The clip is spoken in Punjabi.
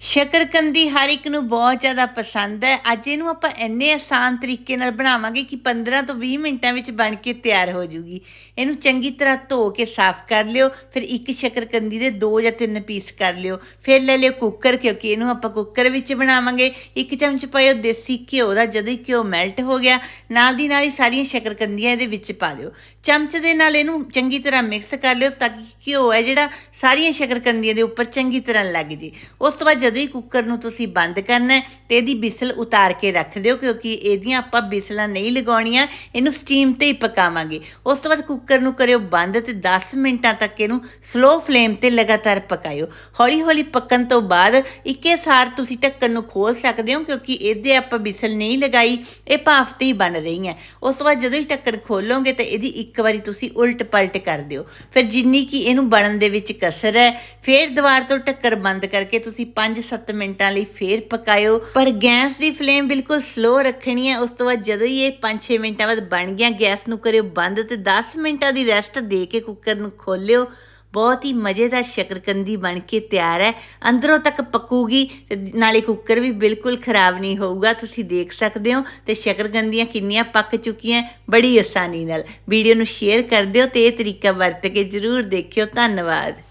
ਸ਼ਕਰਕੰਦੀ ਹਰ ਇੱਕ ਨੂੰ ਬਹੁਤ ਜ਼ਿਆਦਾ ਪਸੰਦ ਹੈ। ਅੱਜ ਇਹਨੂੰ ਆਪਾਂ ਇੰਨੇ ਆਸਾਨ ਤਰੀਕੇ ਨਾਲ ਬਣਾਵਾਂਗੇ ਕਿ 15 ਤੋਂ 20 ਮਿੰਟਾਂ ਵਿੱਚ ਬਣ ਕੇ ਤਿਆਰ ਹੋ ਜੂਗੀ। ਇਹਨੂੰ ਚੰਗੀ ਤਰ੍ਹਾਂ ਧੋ ਕੇ ਸਾਫ਼ ਕਰ ਲਿਓ, ਫਿਰ ਇੱਕ ਸ਼ਕਰਕੰਦੀ ਦੇ ਦੋ ਜਾਂ ਤਿੰਨ ਪੀਸ ਕਰ ਲਿਓ। ਫਿਰ ਲੈ ਲਿਓ ਕੁੱਕਰ, ਕਿਉਂਕਿ ਇਹਨੂੰ ਆਪਾਂ ਕੁੱਕਰ ਵਿੱਚ ਬਣਾਵਾਂਗੇ। ਇੱਕ ਚਮਚ ਪਾਇਓ ਦੇਸੀ ਘਿਓ ਦਾ, ਜਦੋਂ ਹੀ ਘਿਓ ਮੈਲਟ ਹੋ ਗਿਆ, ਨਾਲ ਦੀ ਨਾਲ ਹੀ ਸਾਰੀਆਂ ਸ਼ਕਰਕੰਦੀਆਂ ਇਹਦੇ ਵਿੱਚ ਪਾ ਦਿਓ। ਚਮਚ ਦੇ ਨਾਲ ਇਹਨੂੰ ਚੰਗੀ ਤਰ੍ਹਾਂ ਮਿਕਸ ਕਰ ਲਿਓ ਤਾਂ ਕਿ ਘਿਓ ਹੈ ਜਿਹੜਾ, ਸਾਰੀਆਂ ਸ਼ਕਰਕੰਦੀਆਂ ਦੇ ਉੱਪਰ ਚੰਗੀ ਤਰ੍ਹਾਂ ਲੱਗ ਜੇ। ਉਸ ਤੋਂ ਬਾਅਦ ਜਦੋਂ ਹੀ ਕੁੱਕਰ ਨੂੰ ਤੁਸੀਂ ਬੰਦ ਕਰਨਾ ਤੇ ਇਹਦੀ ਬਿਸਲ ਉਤਾਰ ਕੇ ਰੱਖ ਦਿਓ, ਕਿਉਂਕਿ ਇਹਦੀਆਂ ਆਪਾਂ ਬਿਸਲਾਂ ਨਹੀਂ ਲਗਾਉਣੀਆਂ, ਇਹਨੂੰ ਸਟੀਮ ਤੇ ਹੀ ਪਕਾਵਾਂਗੇ। ਉਸ ਤੋਂ ਬਾਅਦ ਕੁੱਕਰ ਨੂੰ ਕਰਿਓ ਬੰਦ ਤੇ 10 ਮਿੰਟਾਂ ਤੱਕ ਇਹਨੂੰ ਸਲੋ ਫਲੇਮ ਤੇ ਲਗਾਤਾਰ ਪਕਾਇਓ। ਹੌਲੀ ਹੌਲੀ ਪੱਕਣ ਤੋਂ ਬਾਅਦ ਇੱਕੇ ਸਾਰ ਤੁਸੀਂ ਢੱਕਣ ਨੂੰ ਖੋਲ ਸਕਦੇ ਹੋ, ਕਿਉਂਕਿ ਇਹਦੇ ਆਪਾਂ ਬਿਸਲ ਨਹੀਂ ਲਗਾਈ, ਇਹ ਭਾਫ ਤੇ ਹੀ ਬਣ ਰਹੀ ਹੈ। ਉਸ ਤੋਂ ਬਾਅਦ ਜਦੋਂ ਹੀ ਢੱਕਣ ਖੋਲੋਗੇ ਤਾਂ ਇਹਦੀ ਇੱਕ ਵਾਰੀ ਤੁਸੀਂ ਉਲਟ ਪਲਟ ਕਰ ਦਿਓ। ਫਿਰ ਜਿੰਨੀ ਕਿ ਇਹਨੂੰ ਬਣਨ ਦੇ ਵਿੱਚ ਕਸਰ ਹੈ, ਫਿਰ ਦੁਬਾਰ ਤੋਂ ਢੱਕਰ ਬੰਦ ਕਰਕੇ ਤੁਸੀਂ 5-7 ਮਿੰਟਾਂ ਲਈ ਫੇਰ ਪਕਾਇਓ। ਪਰ ਗੈਸ ਦੀ ਫਲੇਮ ਬਿਲਕੁਲ ਸਲੋ ਰੱਖਣੀ ਹੈ। ਉਸ ਤੋਂ ਬਾਅਦ ਜਦੋਂ ਹੀ ਇਹ 5-6 ਮਿੰਟਾਂ ਬਾਅਦ ਬਣ ਗਿਆ, ਗੈਸ ਨੂੰ ਕਰਿਓ ਬੰਦ ਤੇ 10 ਮਿੰਟਾਂ ਦੀ ਰੈਸਟ ਦੇ ਕੇ ਕੁੱਕਰ ਨੂੰ ਖੋਲਿਓ। ਬਹੁਤ ਹੀ ਮਜ਼ੇਦਾਰ ਸ਼ਕਰਕੰਦੀ ਬਣ ਕੇ ਤਿਆਰ ਹੈ। ਅੰਦਰੋਂ ਤੱਕ ਪੱਕੂਗੀ ਤੇ ਨਾਲੇ ਕੁੱਕਰ ਵੀ ਬਿਲਕੁਲ ਖਰਾਬ ਨਹੀਂ ਹੋਊਗਾ, ਤੁਸੀਂ ਦੇਖ ਸਕਦੇ ਹੋ। ਤੇ ਸ਼ਕਰਕੰਦੀਆਂ ਕਿੰਨੀਆਂ ਪੱਕ ਚੁੱਕੀਆਂ, ਬੜੀ ਆਸਾਨੀ ਨਾਲ। ਵੀਡੀਓ ਨੂੰ ਸ਼ੇਅਰ ਕਰ ਦਿਓ ਤੇ ਇਹ ਤਰੀਕਾ ਵਰਤ ਕੇ ਜਰੂਰ ਦੇਖਿਓ। ਧੰਨਵਾਦ।